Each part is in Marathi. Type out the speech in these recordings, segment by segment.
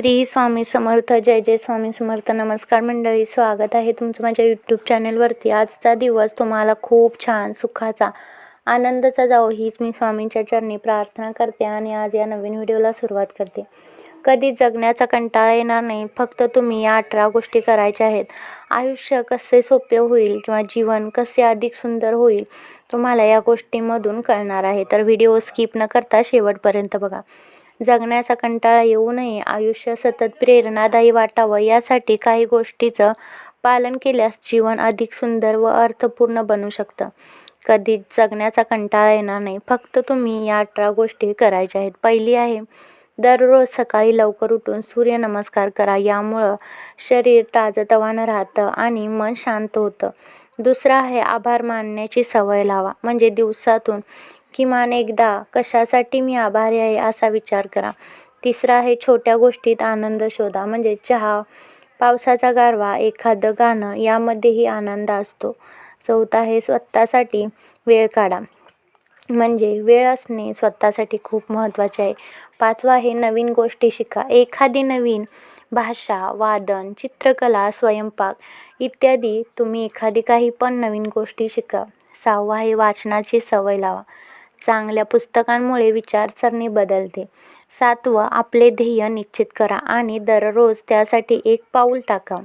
श्री स्वामी समर्थ जय जय स्वामी समर्थ नमस्कार मंडळी स्वागत आहे तुमचं माझ्या यूट्यूब चॅनलवरती आजचा दिवस तुम्हाला खूप छान सुखाचा आनंदाचा जावो हीच मी स्वामींच्या चरणी प्रार्थना करते आणि आज या नवीन व्हिडिओला सुरुवात करते. कधी जगण्याचा कंटाळा येणार नाही फक्त तुम्ही या अठरा गोष्टी करायच्या आहेत. आयुष्य कसे सोपे होईल किंवा जीवन कसे अधिक सुंदर होईल तुम्हाला या गोष्टीमधून कळणार आहे. तर व्हिडिओ स्किप न करता शेवटपर्यंत बघा. जगण्याचा कंटाळा येऊ नये. आयुष्य सतत प्रेरणादायी वाटावं. यासाठी काही गोष्टीचं पालन केल्यास जीवन अधिक सुंदर व अर्थपूर्ण बनू शकतं. कधीच जगण्याचा कंटाळा येणार नाही. फक्त तुम्ही या अठरा गोष्टी करायच्या आहेत. पहिली आहे दररोज सकाळी लवकर उठून सूर्यनमस्कार करा. यामुळं शरीर ताजंतवानं राहतं आणि मन शांत होतं. दुसरं आहे आभार मानण्याची सवय लावा. म्हणजे दिवसातून किमान एकदा कशासाठी मी आभारी आहे असा विचार करा. तिसरा आहे छोट्या गोष्टीत आनंद शोधा. म्हणजे चहा पावसाचा गारवा एखादं गाणं यामध्येही आनंद असतो. चौथा आहे स्वतःसाठी वेळ काढा. म्हणजे वेळ असणे स्वतःसाठी खूप महत्त्वाचे आहे. पाचवा आहे नवीन गोष्टी शिका. एखादी नवीन भाषा वादन चित्रकला स्वयंपाक इत्यादी तुम्ही एखादी काही पण नवीन गोष्टी शिका. सहावा आहे वाचनाची सवय लावा. चांगल्या पुस्तकांमुळे विचारसरणी बदलते. सातवं आपले ध्येय निश्चित करा आणि दररोज त्यासाठी एक पाऊल टाका.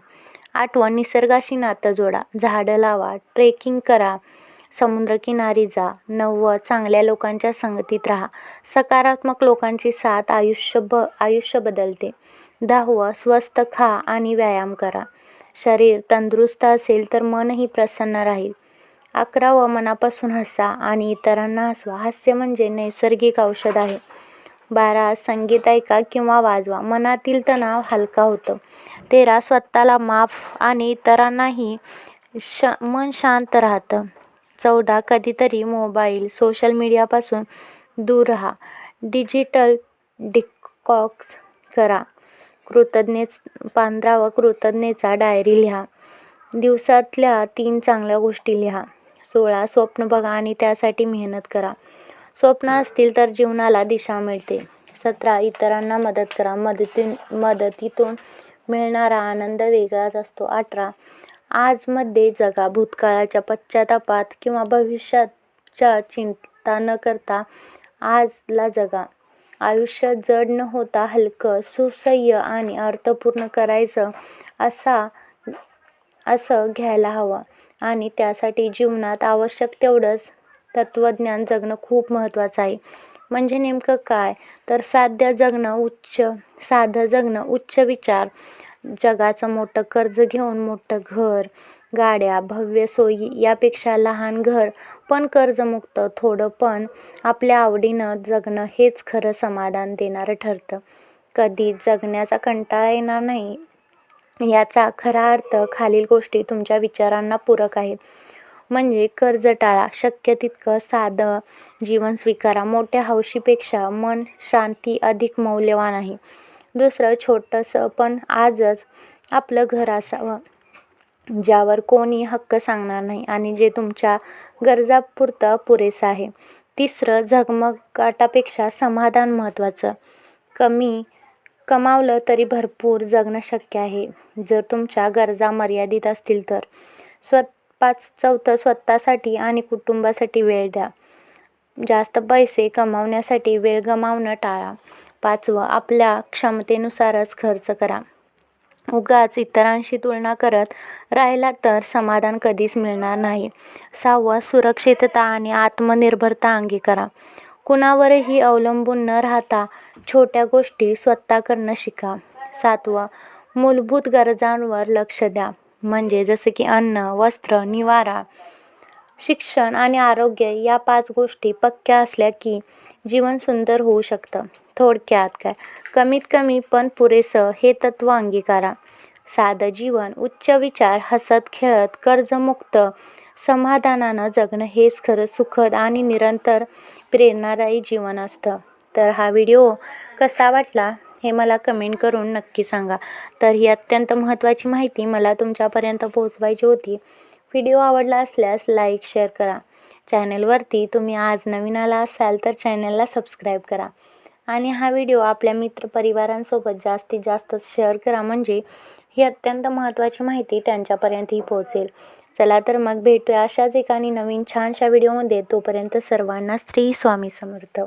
आठवं निसर्गाशी नातं जोडा. झाडं लावा ट्रेकिंग करा समुद्रकिनारी जा. नववं चांगल्या लोकांच्या संगतीत राहा. सकारात्मक लोकांची साथ आयुष्य ब आयुष्य बदलते. दहावं स्वस्त खा आणि व्यायाम करा. शरीर तंदुरुस्त असेल तर मनही प्रसन्न राहील. अकरा व मनापासून हसा आणि इतरांना हसवा हास्य म्हणजे नैसर्गिक औषध आहे. बारा संगीत ऐका किंवा वाजवा. मनातील तणाव हलका होतं. तेरा स्वतःला माफ आणि इतरांनाही श मन शांत राहतं. चौदा कधीतरी मोबाईल सोशल मीडियापासून दूर राहा. डिजिटल डिकॉक्स करा. कृतज्ञेच व कृतज्ञेचा डायरी लिहा. दिवसातल्या तीन चांगल्या गोष्टी लिहा. सोळा स्वप्न बघा आणि त्यासाठी मेहनत करा. स्वप्न असतील तर जीवनाला दिशा मिळते. सतरा इतरांना मदत करा. मदती मदतीतून मिळणारा आनंद वेगळाच असतो. अठरा आजमध्ये जगा. भूतकाळाच्या पश्चातापात किंवा भविष्याच्या चिंता न करता आजला जगा. आयुष्य जड न होता हलकं सुसह्य आणि अर्थपूर्ण करायचं असा असं घ्यायला हवं. आणि त्यासाठी जीवनात आवश्यक तेवढंच तत्त्वज्ञान जगणं खूप महत्त्वाचं आहे. म्हणजे नेमकं काय? तर साध्य जगणं उच्च साधं जगणं उच्च विचार. जगाचं मोठं कर्ज घेऊन मोठं घर गाड्या भव्य सोयी यापेक्षा लहान घर पण कर्जमुक्त थोडं पण आपल्या आवडीनं जगणं हेच खरं समाधान देणारं ठरतं. कधी जगण्याचा कंटाळा येणार नाही. याचा खरा अर्थ खालील गोष्टी तुमच्या विचारांना पूरक आहेत. म्हणजे कर्ज टाळा शक्य तितकं साधं जीवन स्वीकारा. मोठ्या हौशीपेक्षा मन शांती अधिक मौल्यवान आहे. दुसरं छोटंसं पण आजच आपलं घर असावं ज्यावर कोणी हक्क सांगणार नाही आणि जे तुमच्या गरजापुरतं पुरेसं आहे. तिसरं झगमगाटापेक्षा समाधान महत्त्वाचं. कमी कमावलं तरी भरपूर जगणं शक्य आहे. जर तुमच्या गरजा मर्यादित असतील तर. स्व पाच चौथं स्वतःसाठी आणि कुटुंबासाठी वेळ द्या. जास्त पैसे कमावण्यासाठी वेळ गमावणं टाळा. पाचवं आपल्या क्षमतेनुसारच खर्च करा. उगाच इतरांशी तुलना करत राहिला तर समाधान कधीच मिळणार नाही. सहावं सुरक्षितता आणि आत्मनिर्भरता अंगीकारा. कुणावरही अवलंबून न राहता छोट्या गोष्टी स्वतः करणं शिका. सातवं मूलभूत गरजांवर लक्ष द्या. म्हणजे जसं की अन्न वस्त्र निवारा शिक्षण आणि आरोग्य या पाच गोष्टी पक्क्या असल्या की जीवन सुंदर होऊ शकतं. थोडक्यात काय? कमीत कमी पण पुरेसं हे तत्त्व अंगीकारा. साधं जीवन उच्च विचार हसत खेळत कर्जमुक्त समाधानानं जगणं हेच खरं सुखद आणि निरंतर प्रेरणादायी जीवन असतं. तर हा व्हिडिओ कसा वाटला हे मला कमेंट करून नक्की सांगा. तर ही अत्यंत महत्त्वाची माहिती मला तुमच्यापर्यंत पोहोचवायची होती. व्हिडिओ आवडला असल्यास लाईक शेअर करा. चॅनलवरती तुम्ही आज नवीन आला असाल तर चॅनलला सबस्क्राईब करा. आणि हा व्हिडिओ आपल्या मित्रपरिवारांसोबत जास्तीत जास्त शेअर करा म्हणजे ही अत्यंत महत्त्वाची माहिती त्यांच्यापर्यंतही पोहोचेल. चला तर मग भेटूया अशाच एकाने नवीन छानशा व्हिडिओमध्ये. तोपर्यंत सर्वांना स्त्री स्वामी समर्थ.